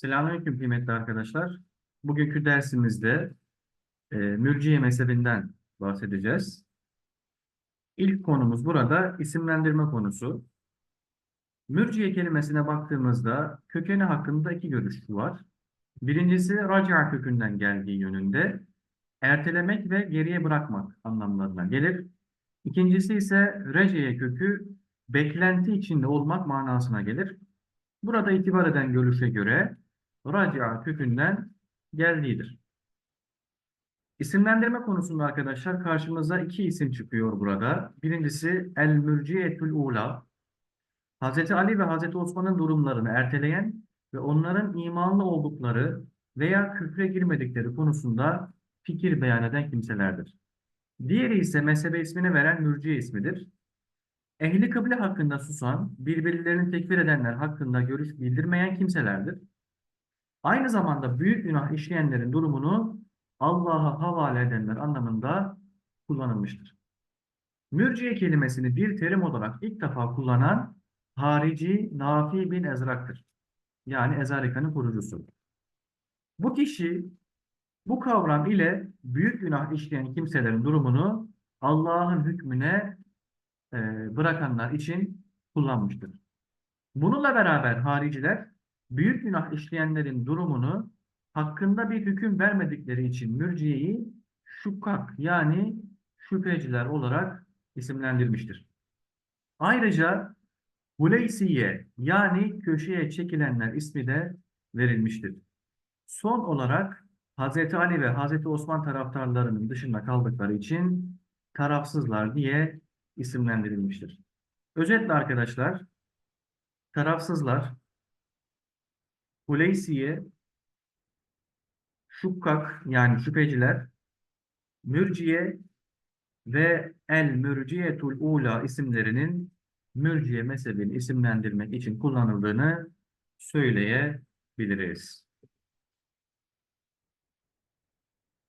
Selamünaleyküm kıymetli arkadaşlar. Bugünkü dersimizde e, mürciye mezhebinden bahsedeceğiz. İlk konumuz burada isimlendirme konusu. Mürciye kelimesine baktığımızda kökeni hakkında iki görüş var. Birincisi racia kökünden geldiği yönünde ertelemek ve geriye bırakmak anlamlarına gelir. İkincisi ise reciye kökü beklenti içinde olmak manasına gelir. Burada itibar eden görüşe göre racia kökünden geldiğidir. İsimlendirme konusunda arkadaşlar karşımıza iki isim çıkıyor burada. Birincisi El-Mürciyetül Ula. Hz. Ali ve Hz. Osman'ın durumlarını erteleyen ve onların imanlı oldukları veya küfre girmedikleri konusunda fikir beyan eden kimselerdir. Diğeri ise mezhebe ismini veren mürciye ismidir. Ehli kıble hakkında susan, birbirlerini tekfir edenler hakkında görüş bildirmeyen kimselerdir. Aynı zamanda büyük günah işleyenlerin durumunu Allah'a havale edenler anlamında kullanılmıştır. Mürciye kelimesini bir terim olarak ilk defa kullanan harici Nafi bin Ezrak'tır. Yani Ezarika'nın kurucusu. Bu kişi bu kavram ile büyük günah işleyen kimselerin durumunu Allah'ın hükmüne e, bırakanlar için kullanmıştır. Bununla beraber hariciler büyük günah işleyenlerin durumunu hakkında bir hüküm vermedikleri için mürciyeyi şukkak yani şüpheciler olarak isimlendirmiştir. Ayrıca Huleysiye yani köşeye çekilenler ismi de verilmiştir. Son olarak Hz. Ali ve Hz. Osman taraftarlarının dışında kaldıkları için tarafsızlar diye isimlendirilmiştir. Özetle arkadaşlar, tarafsızlar, Huleysiye, Şukkak yani şüpheciler, Mürciye ve El Mürciyetul Ula isimlerinin Mürciye mezhebini isimlendirmek için kullanıldığını söyleyebiliriz.